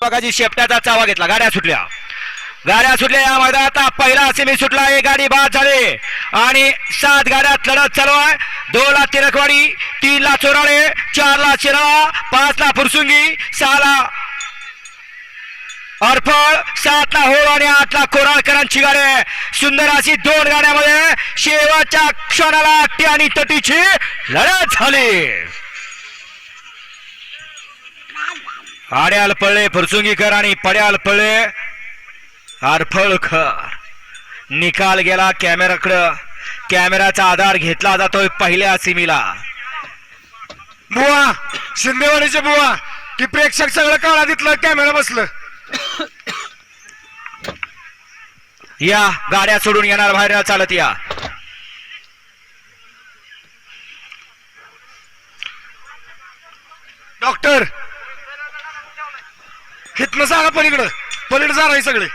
बघाची शेपट्याचा चावा घेतला. गाड्या सुटल्या. गाड्या सुटल्या या मैदानात. पहिला सेमी सुटला. एक गाडी बाद झाली. आणि सात गाड्यात लढत चालू आहे. दोन ला तिरकवाडी तीन ला चोराळे चार ला चिराळा पाच ला फुरसुंगी सहा ला अडफळ सात ला होळ आणि आठ ला कोराळकरांची गाडी आहे. सुंदर अशी दोन गाड्यामध्ये शेवटच्या क्षणाला आणि तटीची लढत झाली. आड्याल पळले फुरसुंगीकर आणि पड्याल पळले. अरफळकर निकाल गेला कॅमेराकडं. कॅमेराचा आधार घेतला जातोय पहिल्या सिमीला. बुवा शिंदेवाडीचे बुवा की प्रेक्षक सगळं काळा तिथलं कॅमेरा बसलं. या गाड्या सोडून येणार बाहेर चालत या. डॉक्टर हितनं सांगा पलीकडं. पलीकडे जा राही सगळे.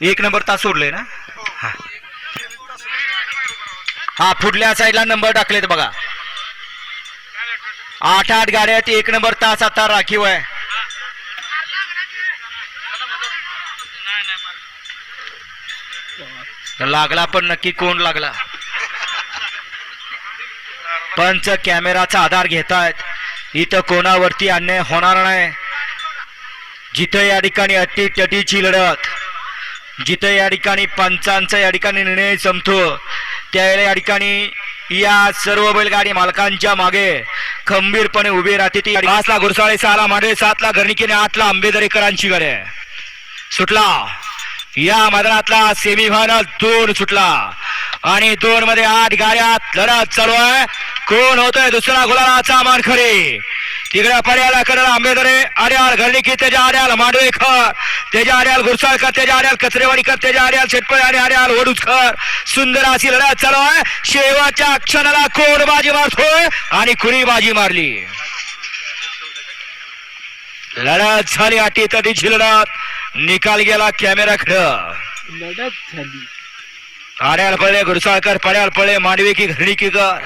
एक नंबर तास सोडले ना? हा. हा पुढल्या साईडला नंबर टाकलेत बघा. आठ आठ गाड्या आहेत एक नंबर तास आता राखीव आहे. लागला पण नक्की कोण लागला? पंच कॅमेराचा आधार घेत आहेत इथं कोणावरती अन्याय होणार नाही. जिथं या ठिकाणी अटीतटीची लढत जिथं या ठिकाणी पंचांचा या ठिकाणी निर्णय संपतो त्यावेळेला या ठिकाणी या सर्व बैलगाडी मालकांच्या मागे खंबीरपणे उभी राहते ती. पाचला घुरसाळे सहाला मांडवे सातला घरणिकेने आठला आंबेदरेकरांची घरे सुटला. या मैदानातला सेमी फायनल दोन सुटला. आणि दोन मध्ये आठ गाड्यात लढत चालू आहे. कोण होतोय दुसरा गुलालाचा मानखरी? तिकडे पर्याला कडला आंबेदरे आड्याल घरनिकी त्याच्या आड्याल मांडवेकर त्याच्या आड्याल गुरसाळकर त्याच्या आड्याल कचरेवाडीकर त्याच्या आड्याल शेटपळे आणि आड्याल वडूजकर सुंदर अशी लढत चालू आहे. शेवटच्या क्षणाला कोण बाजी मारतोय आणि कुणी बाजी मारली? लढत झाली अटी तटीची लढत. निकाल गेला कॅमेराकडं लढत झाली. आड्याल पळे गुरसाळकर पड्याल पळे मांडवी की घरणी की कर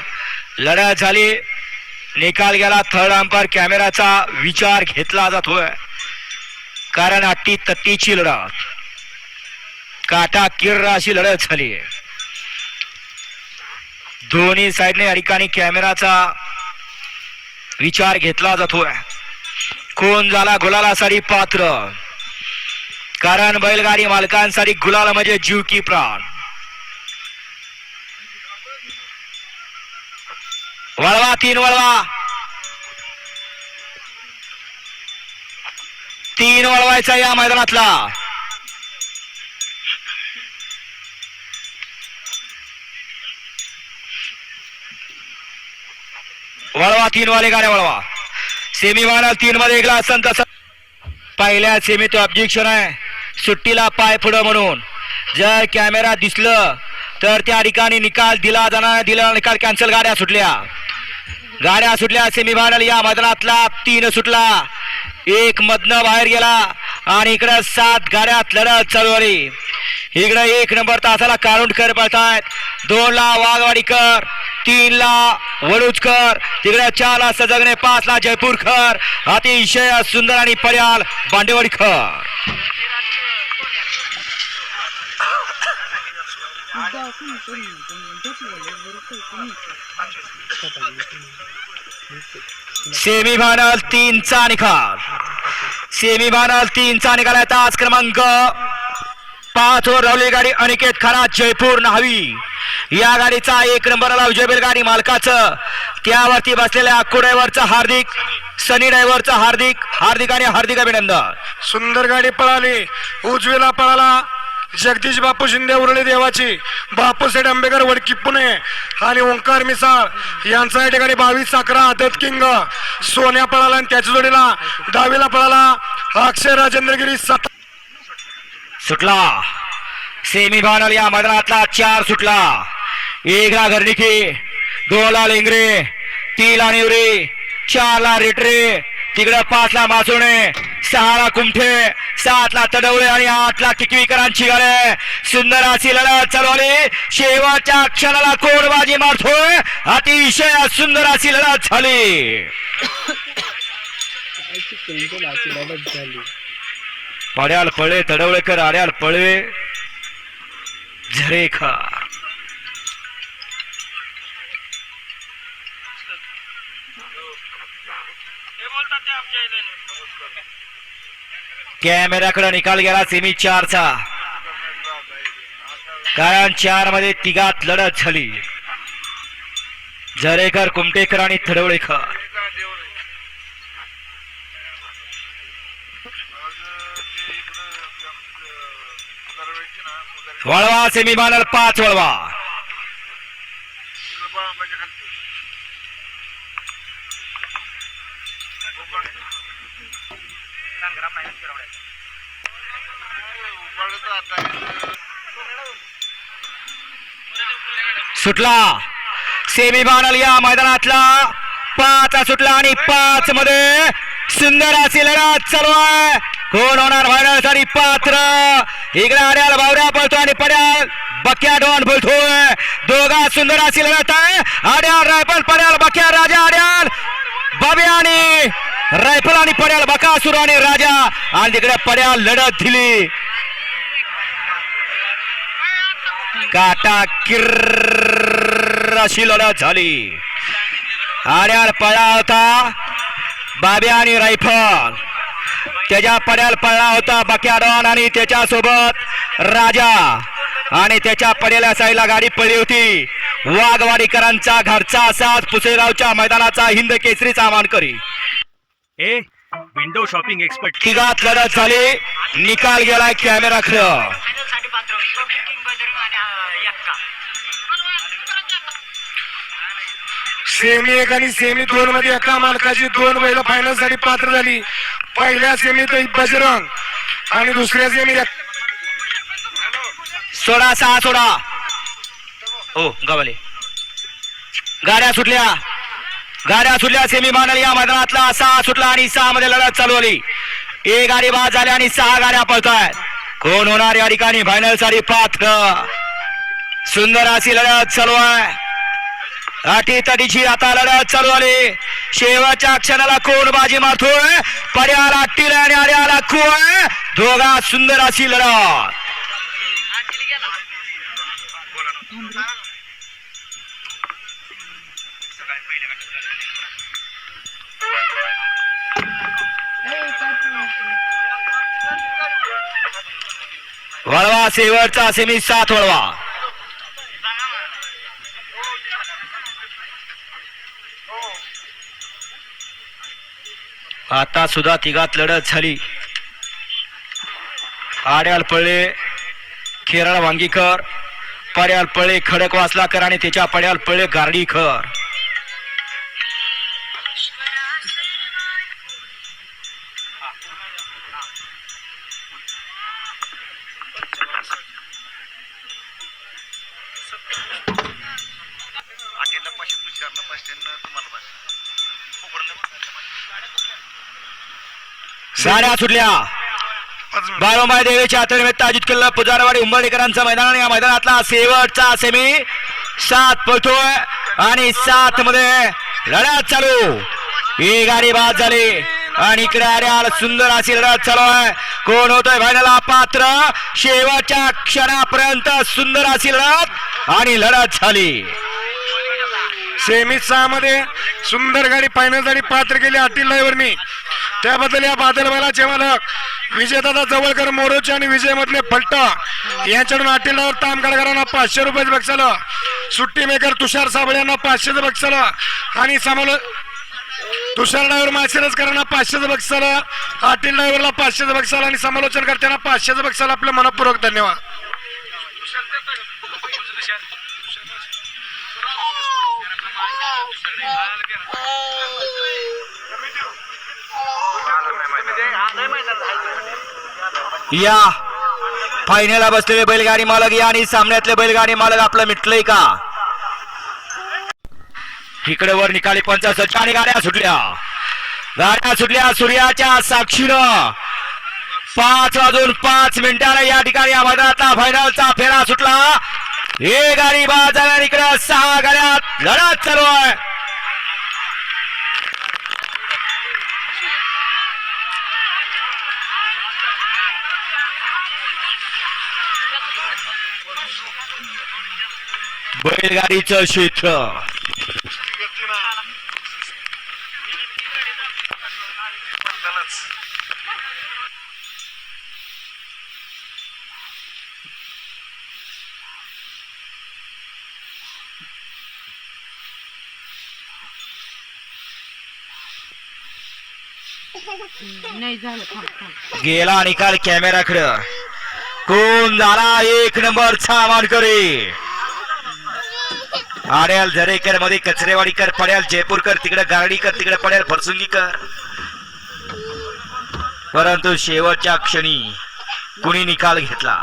लढत झाली. निकाल गेला. थर्ड अंपायर कॅमेराचा विचार घेतला जातोय कारण अट्टी तत्तीची लढत. काटा किर्र अशी लढत झाली. दोन्ही साईडने या ठिकाणी कॅमेराचा विचार घेतला जातोय कोण झाला गुलालासाठी पात्र. कारण बैलगाडी मालकांसाठी गुलाल म्हणजे जीव की प्राण. वळवा तीन वळवा. तीन वळवायचा या मैदानातला. वळवा तीन वाले गाड्या वळवा. सेमी फायनल तीन मध्ये एकला असन तसं पहिल्या सेमीत ऑब्जेक्शन आहे. सुट्टीला पाय पुढं म्हणून. जर कॅमेरा दिसलं तर त्या ठिकाणी निकाल दिला जाणार दिला निकाल कॅन्सल गाड्या सुटल्या. गाड्या सुटल्या सेमी फायनल या मैदानातला तीन सुटला. एक मधनं बाहेर गेला आणि इकडं सात गाड्यात लढत चालू आली इकडं एक नंबर तासाला कारुंडकर पळतायत. दोन ला वाघवाडीकर तीन ला वडूजकर तिकडे चार ला सजगणे पाच ला जयपूरकर. अतिशय सुंदर आणि पर्याल बांडेवाडीकर. सेमी फायनल तीनचा निकाल. सेमी फायनल तीनचा निकाल आहे आज क्रमांक. पाच वर रावली गाडी अनिकेत खाना जयपूर न्हावी. या गाडीचा एक नंबरला विजय गाडी मालकाचं. त्यावरती बसलेल्या अक्कू ड्रायव्हरचं हार्दिक सनी ड्रायव्हरचं हार्दिक हार्दिक आणि हार्दिक अभिनंदन. सुंदर गाडी पळाली. उजवीला पळाला. जगदीश बापू शिंदे उरळी देवाची. बापूसाहेब आंबेकर वडकी पुणे आणि ओंकार मिसाळ यांचा या ठिकाणी बावीस अकरा आदत किंग. सोन्या पळाला आणि त्याच्या जोडीला दहावीला पळाला अक्षय राजेंद्रगिरी सात सुटला. सेमी फायनल या मैदानातला चार सुटला. एकला घरनिकी दोला लेंगरे तीनला निवरे चारला रेटरे तिकडं पाचला मासुणे सहाला कुमठे सातला तडवळे आणि आठला किकवीकरांची गाडे. सुंदर अशी लढत चालवली शेवटच्या क्षणाला कोडबाजी मारतोय. अतिशय सुंदर अशी लढत झाली. पड्याल पळे तडवळेकर आड्याल पळवे झरेखा. कॅमेऱ्याकडे निकाल गेला सेमी चारचा. कारण चारमध्ये तिघात लढत झाली. झरेकर कुमटेकर आणि थडवळेकर. वळवा सेमी मानल पाच वळवा. सुटला. सेमी फायनल या मैदानातला पाच सुटला आणि पाच मध्ये सुंदर अशी लढत चालू आहे. कोण होणार फायनलसाठी पात्र? इकडे आड्याल बावऱ्या पळतो आणि पड्याल. बक्या डोन बोलतोय. दोघा सुंदर अशी लढत आहे. आड्याल रायफल पड्याल बक्या राजा आड्याल. बाबे आणि रायफल आणि पड्याल बकासूर आणि राजा. आणि तिकडे पड्याल लढत दिली. काटा किर्र. अशी लढत झाली. आड्याल पळा होता बाब्या आणि रायफल. त्याच्या पड्याल पळला होता बक्याडॉन आणि त्याच्यासोबत राजा. आणि त्याच्या पडेल्या साईडला गाडी पडली होती. वाघवाडीकरांचा घरचा असाच पुसेगावच्या मैदानाचा हिंद केसरीचा मानकरी ए विंडो शॉपिंग एक्सपर्ट तिघात लढत झाली. निकाल गेलाय कॅमेरा खरं. सेमी एक आणि सेमी दोन मध्ये एका मालकाची दोन बैल फायनलसाठी पात्र झाली. पहिल्या सेमीत बजरंग आणि दुसऱ्या सेमीत सोडा सहा सोडा. हो गवाले. गाड्या सुटल्या. गाड्या सुटल्या सेमी फायनल या मैदानातला सहा सुटला आणि सहा मध्ये लढत चालू आली एक गाडी बाद झाली आणि सहा गाड्या पळतायत. कोण होणार या ठिकाणी? फायनलसाठी पात्र. सुंदर अशी लढत चालू आहे. अटी तटीची आता लढत चालू आली शेवटच्या क्षणाला कोण बाजी मारतोय? पर्याला अट्टीला आणि आर्याला कुय दोघा सुंदर अशी लढत. वळवा शेवटचा सेमी सात वळवा. आता सुद्धा तिघात लढत झाली. आड्याल पळले खेराळ वांगीकर पड्याल पळे खडक वासलाकर आणि त्याच्या पड्याल पळे गार्डीकर. गाड्या सुटल्या. बाळोमाय देवीच्या आतनिमित्त आयोजित किल्ला पुजारवाडी उंबरडेकरांचं मैदान आणि या मैदानातला शेवटचा सेमी सात पळतोय आणि सात मध्ये लढत चालू. ही गाडी बाद झाली आणि इकडे आर्याल सुंदर अशी लढत चालू आहे. कोण होतोय फायनल पात्र? शेवटच्या क्षणापर्यंत सुंदर अशी लढत आणि लढत झाली. सेमी सहा मध्ये सुंदर गाडी फायनलसाठी पात्र केली अटील ड्रायव्हरनी. त्याबद्दल या बादल बैलाचे मालक विजयदादा जवळकर मोरोचे आणि विजय मधले फलटा यांच्याकडून अटील ताम तामगडकरांना पाचशे रुपयाचं बक्षालं सुट्टी मेकर तुषार साबळे यांना पाचशेचं बक्षालं आणि समालो तुषार ड्रायव्हर माशिरसकरांना पाचशेचं बक्षालं अटील ड्रायव्हरला पाचशेचं बक्षालं आणि समालोचन करताना पाचशेचं बक्षालं आपलं मनपूर्वक धन्यवाद या फायनलला बसलेले बैलगाडी मालक या आणि सामन्यातले बैलगाडी मालक आपलं मिटलंय का? इकडे वर निकाली पंचायत आणि गाड्या सुटल्या. गाड्या सुटल्या सूर्याच्या साक्षीनं. पाच वाजून पाच मिनिटाला या ठिकाणी या मैदानातला फायनलचा फेरा सुटला. हे गाडी बाजार इकडे सहा गाड्यात लढत चालू आहे. बैलगाडीचं क्षेत्र. नाही झालं गेला निकाल कॅमेराकडं. कोण झाला? एक नंबरचा मानकरी आड्याल झरेकरमध्ये कचरेवाडीकर पड्याल जयपूरकर तिकडे गारडीकर तिकडे पड्याल फरसुंगीकर परंतु शेवटच्या क्षणी कुणी निकाल घेतला?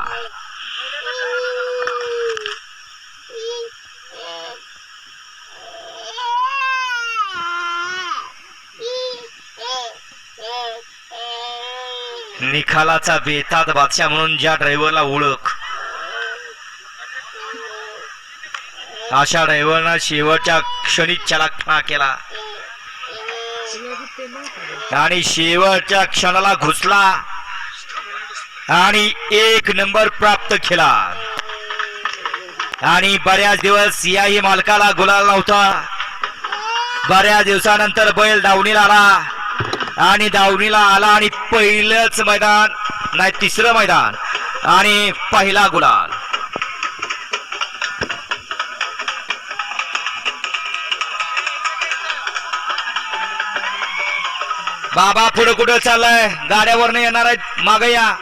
निकालाचा बेतात बादशाह म्हणून ज्या ड्रायव्हरला ओळख अशा ड्रायव्हरना शेवटच्या क्षणी चलाखा केला. आणि शेवटच्या क्षणाला घुसला आणि एक नंबर प्राप्त केला. आणि बऱ्याच दिवस याही मालकाला गुलाल नव्हता. बऱ्याच दिवसानंतर बैल दावणीला आला. आणि दावणीला आला आणि पहिलंच मैदान नाही तिसरं मैदान आणि पहिला गुलाल. बाबा पुढे कुठं चाललाय? गाड्यावरनं येणार आहेत. माग या.